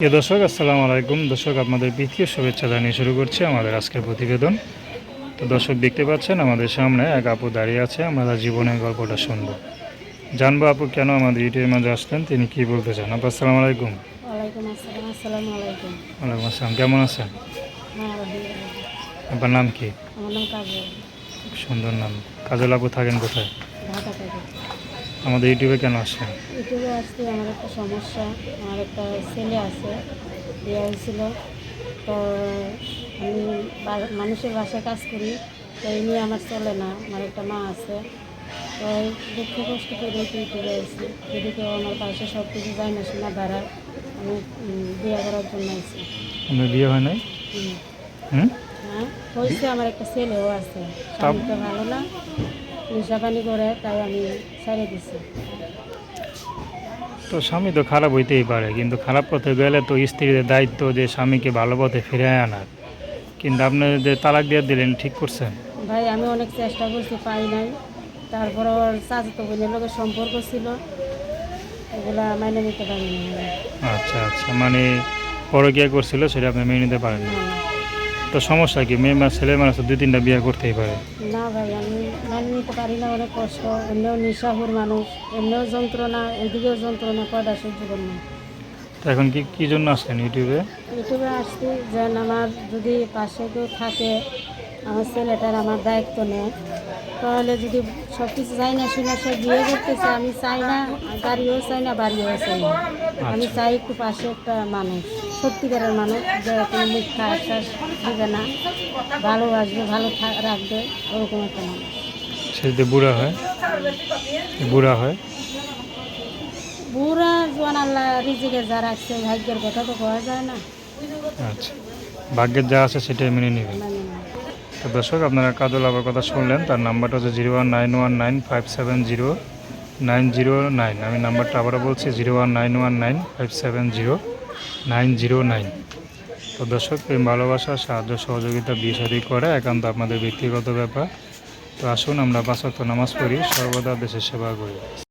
প্রিয় দর্শক আসসালামু আলাইকুম। দর্শক আপনাদের প্রীতীয় শুভেচ্ছা জানিয়ে শুরু করছি আমাদের আজকের প্রতিবেদন। তো দর্শক দেখতে পাচ্ছেন আমাদের সামনে এক আপু দাঁড়িয়ে আছে আমরা তার জীবনের গল্পটা শুনব। জানব আপু কেন আমাদের ইউটিউবের মাঝে আসলেন তিনি কি বলতে চান? আপু আসসালামু আলাইকুম। ওয়ালাইকুম আসসালাম কেমন আছেন? হ্যাঁ আপনার নাম কি? সুন্দর নাম। কাজল আপু থাকেন কোথায়? আমাদের ইউটিউবে কেন আসছেন ইউটিউবে আসতে আমার একটা সমস্যা। আমার একটা ছেলে আছে বিয়ে হয়েছিল তো আমি মানুষের বাসায় কাজ করি তো এই নিয়ে আমার চলে না। আমার একটা মা আছে। তো এই দুঃখ কষ্ট করে ইউটিউবে আসি যদি কেউ আমার পাশে সব কিছু যায় না শোনা দাঁড়ায় আমি বিয়ে করার জন্য আছি আপনার বিয়ে হয় নাই? হুম। হ্যাঁ হয়েছে আমার একটা ছেলেও আছে। স্বামীটা ভালো না। নেশা পানি করে তাই আমি ছেড়ে দিছি। তো স্বামী তো খারাপ হইতেই পারে কিন্তু খারাপ পথে গেলে তো স্ত্রীদের দায়িত্ব যে স্বামীকে ভালো পথে ফিরে আনার। কিন্তু আপনি যে তালাক দিয়ে দিলেন ঠিক করছেন? ভাই আমি অনেক চেষ্টা করছি পাই নাই। তারপর ওর চাচাতো বোনের লোকের সম্পর্ক ছিল। এগুলা মাইনে নিতে পারিনি। আচ্ছা আচ্ছা। মানে পরকিয়া করছিল সেটা আপনি মেনে নিতে পারেন না, তো সমস্যা কি? মেয়ে মা ছেলে মানুষ দুই তিনটা বিয়ে করতেই পারে। না ভাই আমি মানে নিতে পারি না অনেক কষ্ট। এমনিও নিশাহুর মানুষ এমনিও যন্ত্রণা এদিকেও যন্ত্রণা কয়টা সহ্য করব তো এখন কি কি জন্য আসলেন ইউটিউবে? ইউটিউবে আসছি যেন আমার যদি পাশে কেউ থাকে আমার ছেলেটার আমার দায়িত্ব নেয়। তাহলে যদি সব কিছু চাই না শুনে সে বিয়ে করতেছে আমি চাই না গাড়িও চাই না বাড়িও চাই না। আমি আচ্ছা। চাই একটু পাশে একটা মানুষ সত্যিকারের মানুষ যে কোনো মিথ্যা আশ্বাস দিবে না। ভালোবাসবে ভালো রাখবে ওরকম একটা মানুষ। সে যদি বুড়া হয়? বুড়া হয়? বুড়া জোয়ান আল্লাহ রিজিকে যা রাখছে ভাগ্যের কথা তো পাওয়া যায় না। আচ্ছা। ভাগ্যের যা আছে সেটাই মেনে নেবেন না তো দর্শক, আপনারা কাজল আবার কথা শুনলেন। তার নাম্বারটা হচ্ছে zero one nine one nine five seven zero nine zero nine. আমি নাম্বারটা আবারও বলছি, zero one nine one nine five seven zero nine zero nine. তো দর্শক, প্রেম, ভালোবাসা, সাহায্য, সহযোগিতা শাদী করা একান্ত আপনাদের ব্যক্তিগত ব্যাপার। তো আসুন, আমরা পাঁচ নামাজ পড়ি, সর্বদা দেশের সেবা করি।